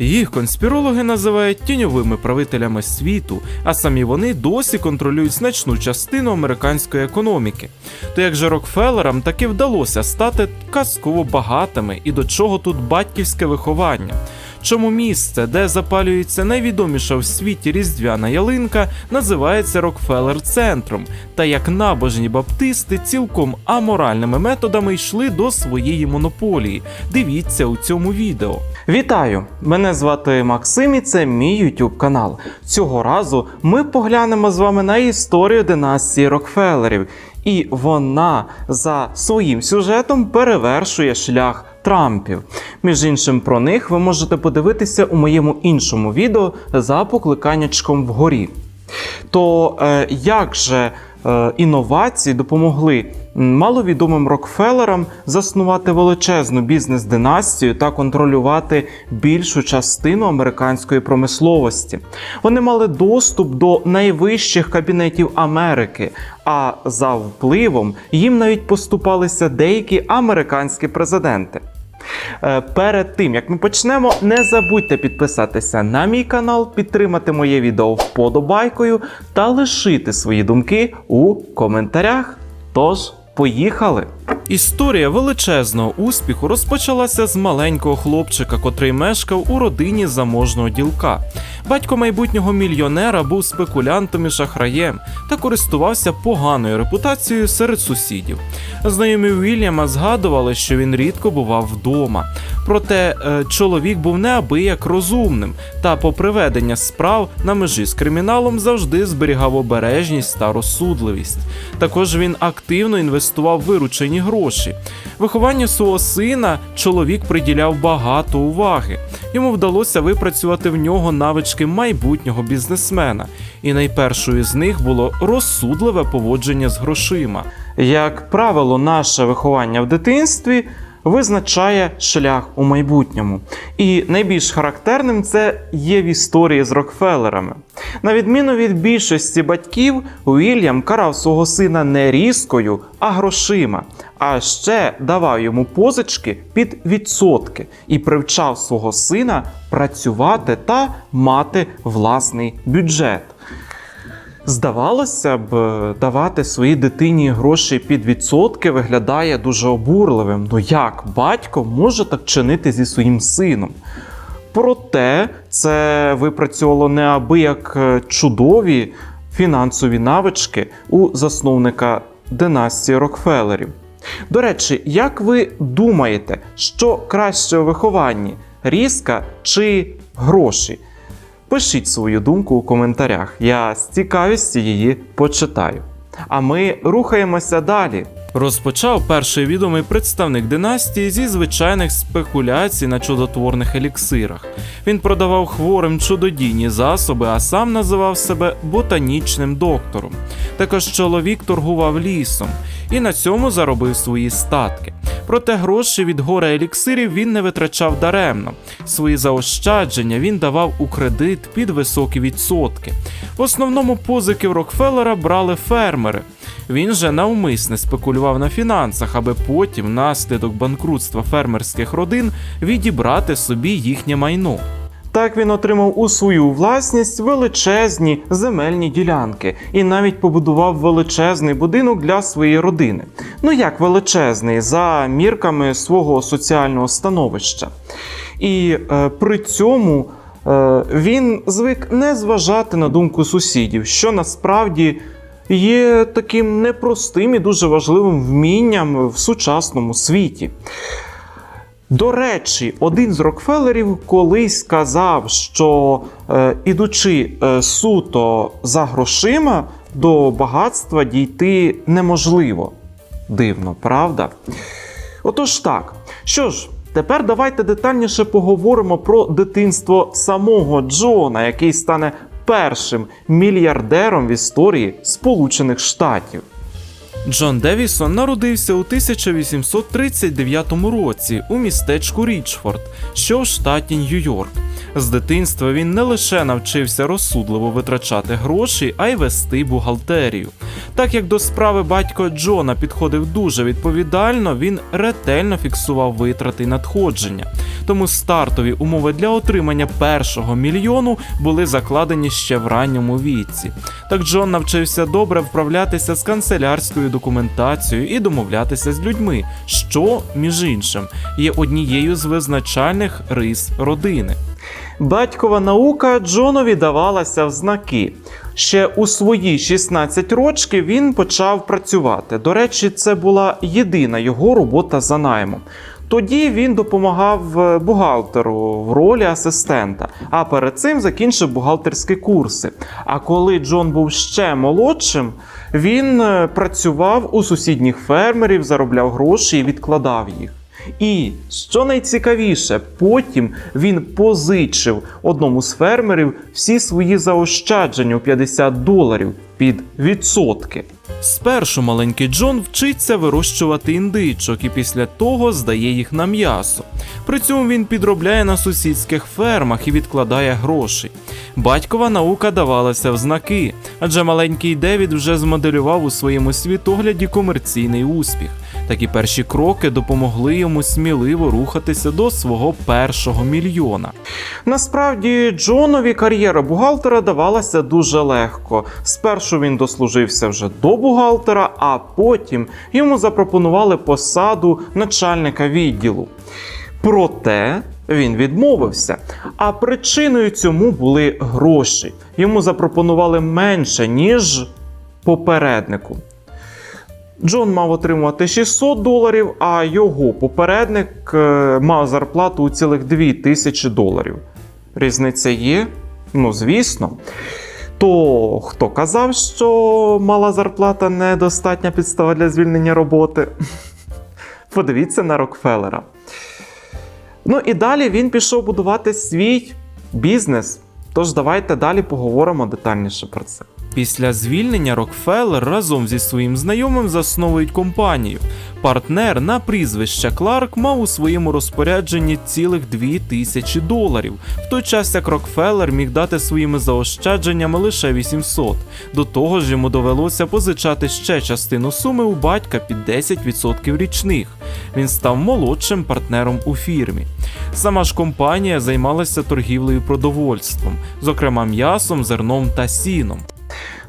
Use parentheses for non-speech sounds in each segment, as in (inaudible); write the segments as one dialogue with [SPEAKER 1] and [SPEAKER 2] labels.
[SPEAKER 1] Їх конспірологи називають тіньовими правителями світу, а самі вони досі контролюють значну частину американської економіки. То як же Рокфеллерам таки вдалося стати казково багатими і до чого тут батьківське виховання? Чому місце, де запалюється найвідоміша в світі різдвяна ялинка, називається Рокфеллер центром, та як набожні баптисти цілком аморальними методами йшли до своєї монополії. Дивіться у цьому відео. Вітаю! Мене звати Максим і це мій YouTube канал. Цього разу ми поглянемо з вами на історію династії Рокфеллерів, і вона за своїм сюжетом перевершує шлях Трампів. Між іншим, про них ви можете подивитися у моєму іншому відео за покликаннячком вгорі. То е, як же е, інновації допомогли маловідомим Рокфеллерам заснувати величезну бізнес-династію та контролювати більшу частину американської промисловості? Вони мали доступ до найвищих кабінетів Америки, а за впливом їм навіть поступалися деякі американські президенти. Е, Перед тим як ми почнемо, не забудьте підписатися на мій канал, підтримати моє відео вподобайкою та лишити свої думки у коментарях. Тож, поїхали! Історія величезного успіху розпочалася з маленького хлопчика, котрий мешкав у родині заможного ділка. Батько майбутнього мільйонера був спекулянтом і шахраєм та користувався поганою репутацією серед сусідів. Знайомі Вільяма згадували, що він рідко бував вдома. Проте е, чоловік був неабияк розумним та по приведення справ на межі з криміналом завжди зберігав обережність та розсудливість. Також він активно інвестував виручені гроші. Вихованню свого сина чоловік приділяв багато уваги. Йому вдалося випрацювати в нього навички майбутнього бізнесмена, і найпершою з них було розсудливе поводження з грошима. Як правило, наше виховання в дитинстві визначає шлях у майбутньому. І найбільш характерним це є в історії з Рокфеллерами. На відміну від більшості батьків, Уільям карав свого сина не різкою, а грошима, а ще давав йому позички під відсотки і привчав свого сина працювати та мати власний бюджет. Здавалося б, давати своїй дитині гроші під відсотки виглядає дуже обурливим. Ну як батько може так чинити зі своїм сином? Проте це випрацювало неабияк е, чудові фінансові навички у засновника династії Рокфеллерів. До речі, як ви думаєте, що краще у вихованні різка чи гроші? Пишіть свою думку у коментарях. Я з цікавістю її почитаю. А ми рухаємося далі. Розпочав перший відомий представник династії зі звичайних спекуляцій на чудотворних еліксирах. Він продавав хворим чудодійні засоби, а сам називав себе ботанічним доктором. Також чоловік торгував лісом і на цьому заробив свої статки. Проте гроші від гора еліксирів він не витрачав даремно. Свої заощадження він давав у кредит під високі відсотки. В основному позики в Рокфеллера брали фермери. Він же навмисне спекулював на фінансах, аби потім, внаслідок банкрутства фермерських родин, відібрати собі їхнє майно. Так він отримав у свою власність величезні земельні ділянки і навіть побудував величезний будинок для своєї родини. Ну як величезний, за мірками свого соціального становища. І е, при цьому е, він звик не зважати на думку сусідів, що насправді є таким непростим і дуже важливим вмінням в сучасному світі. До речі, один з Рокфеллерів колись сказав, що е, ідучи е, суто за грошима, до багатства дійти неможливо. Дивно, правда? Отож так. Що ж, тепер давайте детальніше поговоримо про дитинство самого Джона, який стане першим мільярдером в історії Сполучених Штатів. Джон Девісон народився у 1839 році у містечку Річфорд, що в штаті Нью-Йорк. З дитинства він не лише навчився розсудливо витрачати гроші, а й вести бухгалтерію. Так як до справи батько Джона підходив дуже відповідально, він ретельно фіксував витрати й надходження. Тому стартові умови для отримання першого мільйону були закладені ще в ранньому віці. Так Джон навчився добре вправлятися з канцелярською документацією і домовлятися з людьми, що, між іншим, є однією з визначальних рис родини. Батькова наука Джонові давалася в знаки. Ще у свої 16 років він почав працювати. До речі, це була єдина його робота за наймом. Тоді він допомагав е, бухгалтеру в ролі асистента, а перед цим закінчив бухгалтерські курси. А коли Джон був ще молодшим, він е, працював у сусідніх фермерів, заробляв гроші і відкладав їх. І що найцікавіше, потім він позичив одному з фермерів всі свої заощадження у 50 доларів під відсотки. Спершу маленький Джон вчиться вирощувати індичок і після того здає їх на м'ясо. При цьому він підробляє на сусідських фермах і відкладає гроші. Батькова наука давалася в знаки, адже маленький Девід вже змоделював у своєму світогляді комерційний успіх. Такі перші кроки допомогли йому сміливо рухатися до свого першого мільйона. Насправді, Джонові кар'єра бухгалтера давалася дуже легко. Спершу він дослужився вже до бухгалтера, а потім йому запропонували посаду начальника відділу. Проте він відмовився. А причиною цьому були гроші. Йому запропонували менше, ніж попереднику. Джон мав отримувати 600 доларів, а його попередник е, мав зарплату у цілих 2000 доларів. Різниця є? Ну, звісно. То хто казав, що мала зарплата недостатня підстава для звільнення роботи? (laughs) Подивіться на Рокфеллера. Ну і далі він пішов будувати свій бізнес. Тож давайте далі поговоримо детальніше про це. Після звільнення Рокфеллер разом зі своїм знайомим засновують компанію. Партнер на прізвище Кларк мав у своєму розпорядженні цілих 2000 доларів, в той час як Рокфеллер міг дати своїми заощадженнями лише 800. До того ж йому довелося позичати ще частину суми у батька під 10% річних. Він став молодшим партнером у фірмі. Сама ж компанія займалася торгівлею продовольством, зокрема м'ясом, зерном та сіном.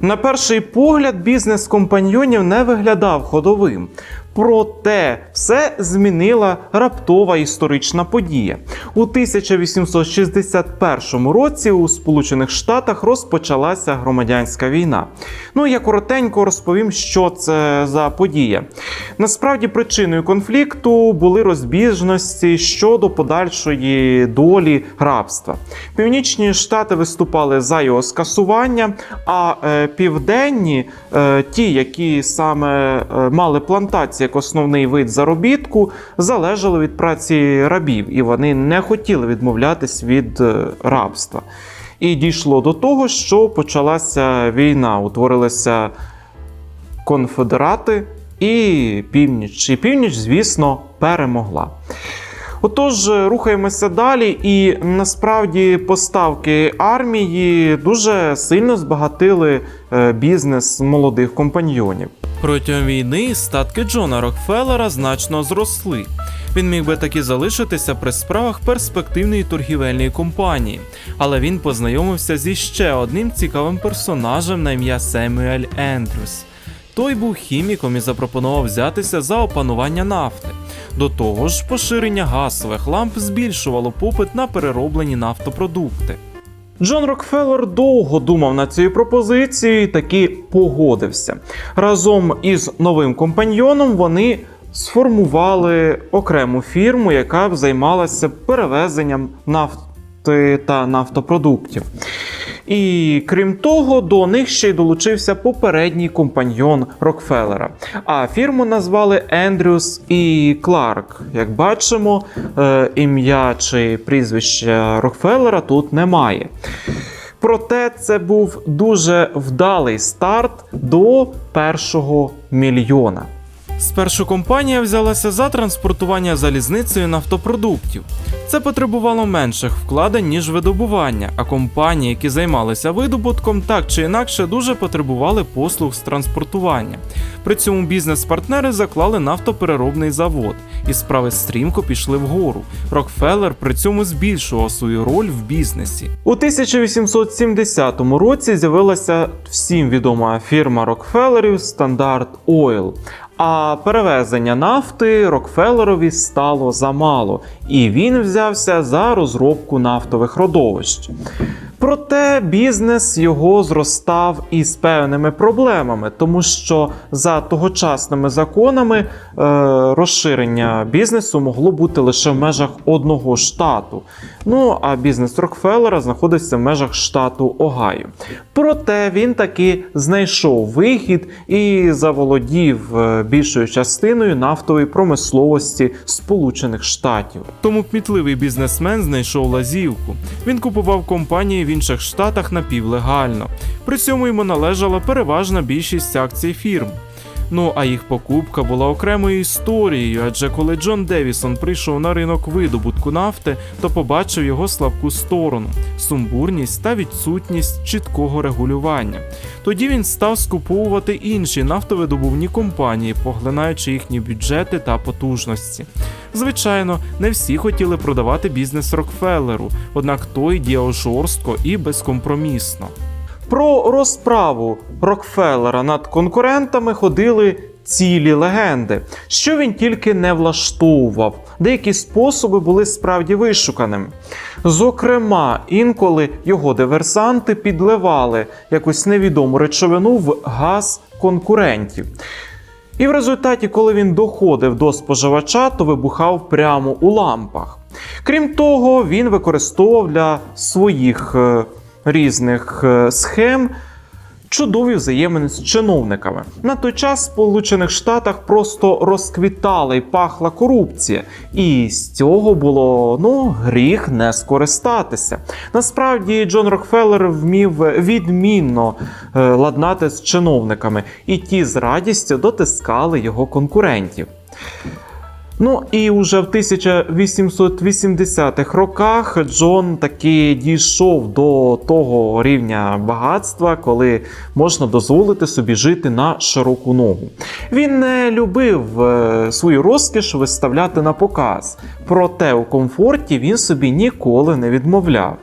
[SPEAKER 1] На перший погляд, бізнес компаньйонів не виглядав ходовим. Проте все змінила раптова історична подія. У 1861 році у Сполучених Штатах розпочалася громадянська війна. Ну я коротенько розповім, що це за подія. Насправді, причиною конфлікту були розбіжності щодо подальшої долі рабства. Північні штати виступали за його скасування, а е, південні, е, ті, які саме е, мали плантації як основний вид заробітку, залежали від праці рабів, і вони не хотіли відмовлятись від е, рабства. І дійшло до того, що почалася війна, утворилися конфедерати і північ. І північ, звісно, перемогла. Отож, рухаємося далі, і насправді поставки армії дуже сильно збагатили е, бізнес молодих компаньйонів. Протягом війни статки Джона Рокфеллера значно зросли. Він міг би таки залишитися при справах перспективної торгівельної компанії, але він познайомився зі ще одним цікавим персонажем на ім'я Семюель Ендрюс. Той був хіміком і запропонував взятися за опанування нафти. До того ж, поширення газових ламп збільшувало попит на перероблені нафтопродукти. Джон Рокфеллер довго думав над цією пропозицією і таки погодився. Разом із новим компаньйоном вони сформували окрему фірму, яка б займалася перевезенням нафти та нафтопродуктів. І крім того, до них ще й долучився попередній компаньйон Рокфеллера. А фірму назвали Ендрюс і Кларк. Як бачимо, е, ім'я чи прізвище Рокфеллера тут немає. Проте це був дуже вдалий старт до першого мільйона. Спершу компанія взялася за транспортування залізницею нафтопродуктів. Це потребувало менших вкладень, ніж видобування, а компанії, які займалися видобутком, так чи інакше дуже потребували послуг з транспортування. При цьому бізнес-партнери заклали нафтопереробний завод, і справи стрімко пішли вгору. Рокфеллер при цьому збільшував свою роль в бізнесі. У 1870 році з'явилася всім відома фірма Рокфеллерів Standard Oil. А перевезення нафти Рокфеллерові стало замало, і він взявся за розробку нафтових родовищ. Проте бізнес його зростав із певними проблемами, тому що за тогочасними законами е, розширення бізнесу могло бути лише в межах одного штату. Ну а бізнес Рокфеллера знаходився в межах штату Огайо. Проте він таки знайшов вихід і заволодів е, більшою частиною нафтової промисловості Сполучених Штатів. Тому кмітливий бізнесмен знайшов лазівку. Він купував компанії інших штатах напівлегально. При цьому йому належала переважна більшість акцій фірм. Ну а їх покупка була окремою історією, адже коли Джон Девісон прийшов на ринок видобутку нафти, то побачив його слабку сторону сумбурність та відсутність чіткого регулювання. Тоді він став скуповувати інші нафтовидобувні компанії, поглинаючи їхні бюджети та потужності. Звичайно, не всі хотіли продавати бізнес Рокфеллеру, однак той діяв жорстко і безкомпромісно. Про розправу Рокфеллера над конкурентами ходили цілі легенди, що він тільки не влаштовував. Деякі способи були справді вишуканими. Зокрема, інколи його диверсанти підливали якусь невідому речовину в газ конкурентів. І в результаті, коли він доходив до споживача, то вибухав прямо у лампах. Крім того, він використовував для своїх е, різних е, схем чудові взаємини з чиновниками. На той час в Сполучених Штатах просто розквітала і пахла корупція, і з цього було ну гріх не скористатися. Насправді Джон Рокфеллер вмів відмінно е, ладнати з чиновниками, і ті з радістю дотискали його конкурентів. Ну і уже в 1880-х роках Джон таки дійшов до того рівня багатства, коли можна дозволити собі жити на широку ногу. Він не любив е, свою розкіш виставляти на показ, проте у комфорті він собі ніколи не відмовляв.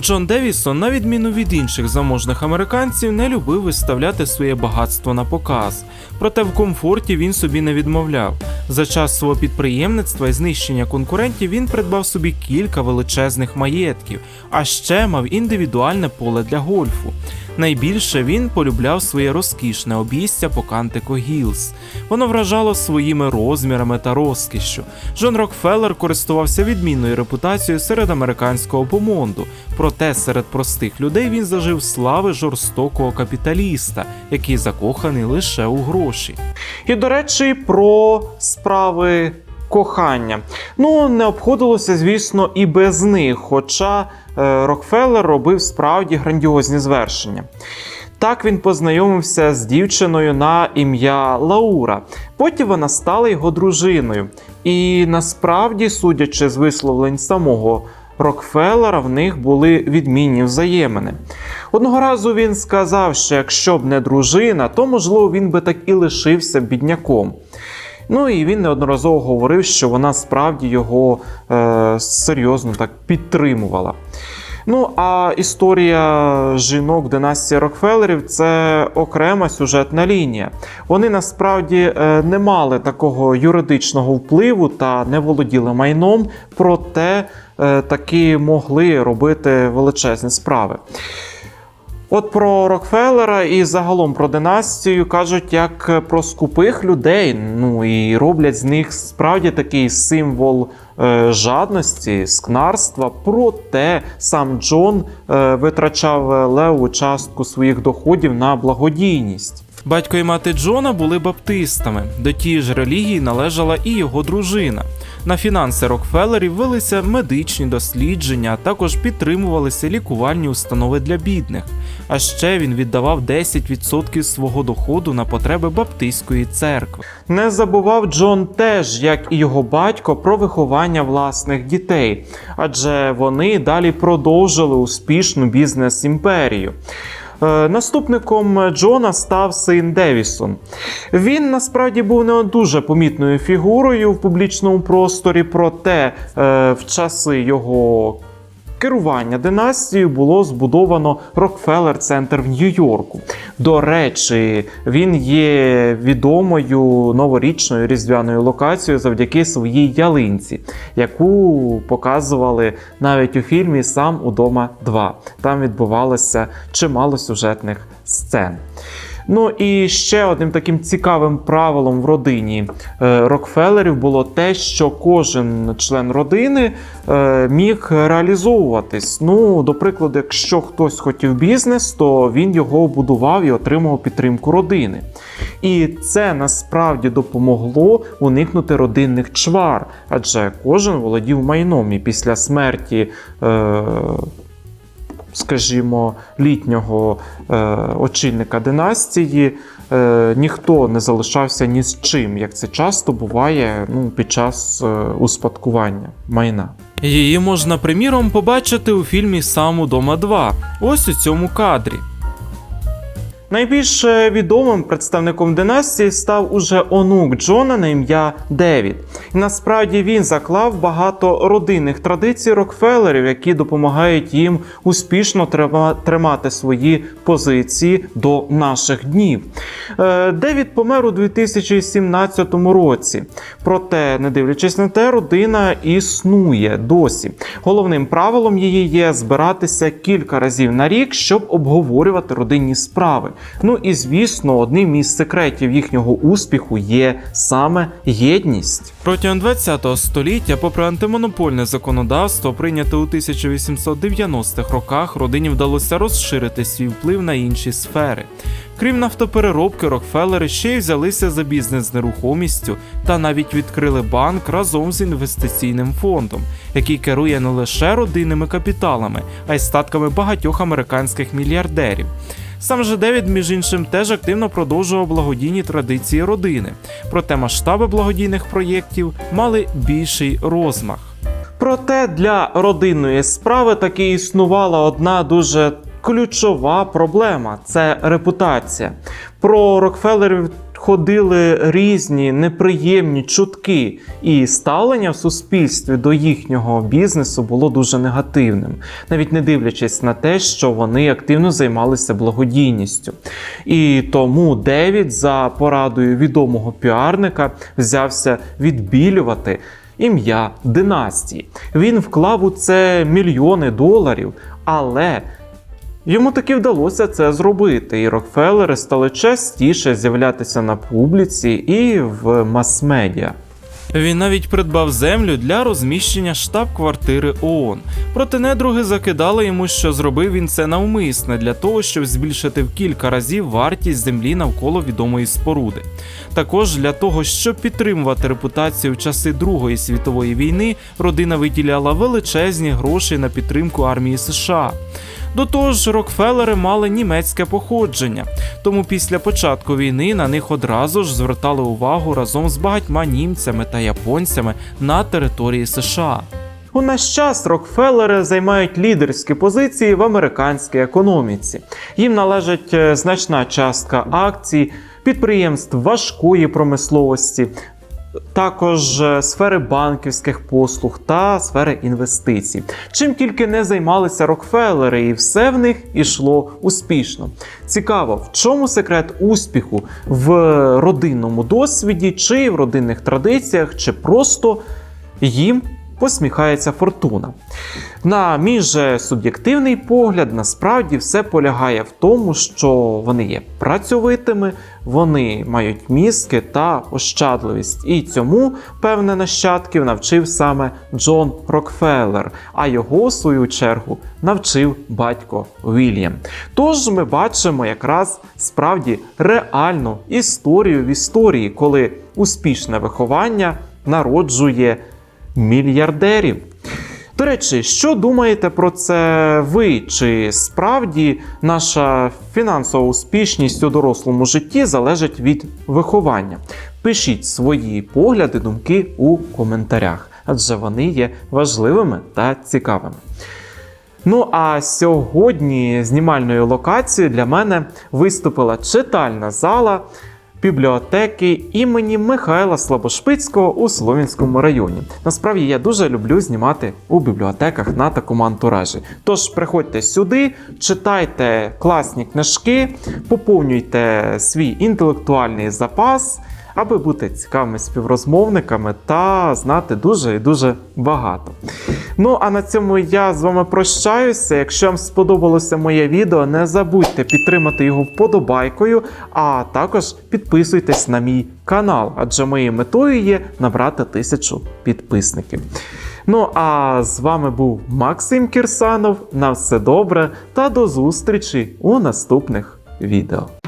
[SPEAKER 1] Джон Девісон, на відміну від інших заможних американців, не любив виставляти своє багатство на показ. Проте в комфорті він собі не відмовляв. За час свого підприємництва і знищення конкурентів він придбав собі кілька величезних маєтків, а ще мав індивідуальне поле для гольфу. Найбільше він полюбляв своє розкішне обійстя по Кантико Гілз. Воно вражало своїми розмірами та розкішшю. Джон Рокфеллер користувався відмінною репутацією серед американського помонду, проте серед простих людей він зажив слави жорстокого капіталіста, який закоханий лише у гроші. І до речі, про справи кохання. Ну, не обходилося, звісно, і без них, хоча е, Рокфеллер робив справді грандіозні звершення. Так він познайомився з дівчиною на ім'я Лаура. Потім вона стала його дружиною. І насправді, судячи з висловлень самого Рокфеллера, в них були відмінні взаємини. Одного разу він сказав, що якщо б не дружина, то можливо він би так і лишився бідняком. Ну і він неодноразово говорив, що вона справді його е, серйозно так підтримувала. Ну, а історія жінок династії Рокфеллерів це окрема сюжетна лінія. Вони насправді е, не мали такого юридичного впливу та не володіли майном, проте е, таки могли робити величезні справи. От про Рокфеллера і загалом про династію кажуть як про скупих людей. Ну і роблять з них справді такий символ жадності, скнарства. Проте сам Джон е, витрачав леву частку своїх доходів на благодійність. Батько і мати Джона були баптистами. До тієї ж релігії належала і його дружина. На фінанси Рокфеллерів велися медичні дослідження, а також підтримувалися лікувальні установи для бідних. А ще він віддавав 10% свого доходу на потреби Баптистської церкви. Не забував Джон теж, як і його батько, про виховання власних дітей, адже вони далі продовжили успішну бізнес-імперію. Е, Наступником Джона став син Девісон. Він насправді був не дуже помітною фігурою в публічному просторі, проте е, в часи його керування династією було збудовано Рокфеллер Центр в Нью-Йорку. До речі, він є відомою новорічною різдвяною локацією завдяки своїй ялинці, яку показували навіть у фільмі Сам удома 2. Там відбувалося чимало сюжетних сцен. Ну і ще одним таким цікавим правилом в родині е, Рокфеллерів було те, що кожен член родини е, міг реалізовуватись. Ну, до прикладу, якщо хтось хотів бізнес, то він його будував і отримував підтримку родини. І це насправді допомогло уникнути родинних чвар, адже кожен володів майном і після смерті. Е, скажімо, літнього е, очільника династії, е, ніхто не залишався ні з чим, як це часто буває ну, під час е, успадкування майна. Її можна приміром побачити у фільмі Сам удома 2, ось у цьому кадрі. Найбільш е, відомим представником династії став уже онук Джона на ім'я Девід. І насправді він заклав багато родинних традицій Рокфеллерів, які допомагають їм успішно тримати свої позиції до наших днів. Е, Девід помер у 2017 році. Проте, не дивлячись на те, родина існує досі. Головним правилом її є збиратися кілька разів на рік, щоб обговорювати родинні справи. Ну і звісно, одним із секретів їхнього успіху є саме єдність. Протягом 20 століття, попри антимонопольне законодавство, прийняте у 1890-х роках, родині вдалося розширити свій вплив на інші сфери. Крім нафтопереробки, Рокфеллери ще й взялися за бізнес з нерухомістю та навіть відкрили банк разом з інвестиційним фондом, який керує не лише родинними капіталами, а й статками багатьох американських мільярдерів. Сам же Девід, між іншим, теж активно продовжував благодійні традиції родини, проте масштаби благодійних проєктів мали більший розмах. Проте для родинної справи таки існувала одна дуже ключова проблема це репутація. Про Рокфеллерів ходили різні неприємні чутки, і ставлення в суспільстві до їхнього бізнесу було дуже негативним, навіть не дивлячись на те, що вони активно займалися благодійністю. І тому Девід за порадою відомого піарника взявся відбілювати ім'я династії. Він вклав у це мільйони доларів, але Йому таки вдалося це зробити, і Рокфеллери стали частіше з'являтися на публіці і в мас-медіа. Він навіть придбав землю для розміщення штаб-квартири ООН. Проте недруги закидали йому, що зробив він це навмисне для того, щоб збільшити в кілька разів вартість землі навколо відомої споруди. Також для того, щоб підтримувати репутацію в часи Другої світової війни, родина виділяла величезні гроші на підтримку армії США. До того ж, Рокфеллери мали німецьке походження, тому після початку війни на них одразу ж звертали увагу разом з багатьма німцями та японцями на території США. У наш час Рокфеллери займають лідерські позиції в американській економіці. Їм належить е, значна частка акцій, підприємств важкої промисловості, також е, сфери банківських послуг та сфери інвестицій. Чим тільки не займалися Рокфеллери, і все в них ішло успішно. Цікаво, в чому секрет успіху в родинному досвіді, чи в родинних традиціях, чи просто їм посміхається фортуна. На мій же суб'єктивний погляд, насправді все полягає в тому, що вони є працьовитими, вони мають мізки та ощадливість. І цьому певне нащадків навчив саме Джон Рокфеллер, а його, в свою чергу, навчив батько Вільям. Тож ми бачимо якраз справді реальну історію в історії, коли успішне виховання народжує мільярдерів. До речі, що думаєте про це ви? Чи справді наша фінансова успішність у дорослому житті залежить від виховання? Пишіть свої погляди, думки у коментарях, адже вони є важливими та цікавими. Ну а сьогодні знімальною локацією для мене виступила читальна зала бібліотеки імені Михайла Слабошпицького у Слов'янському районі. Насправді я дуже люблю знімати у бібліотеках на такому антуражі. Тож приходьте сюди, читайте класні книжки, поповнюйте свій інтелектуальний запас. Аби бути цікавими співрозмовниками та знати дуже і дуже багато. Ну а на цьому я з вами прощаюся. Якщо вам сподобалося моє відео, не забудьте підтримати його вподобайкою, а також підписуйтесь на мій канал, адже моєю метою є набрати тисячу підписників. Ну а з вами був Максим Кірсанов. На все добре та до зустрічі у наступних відео.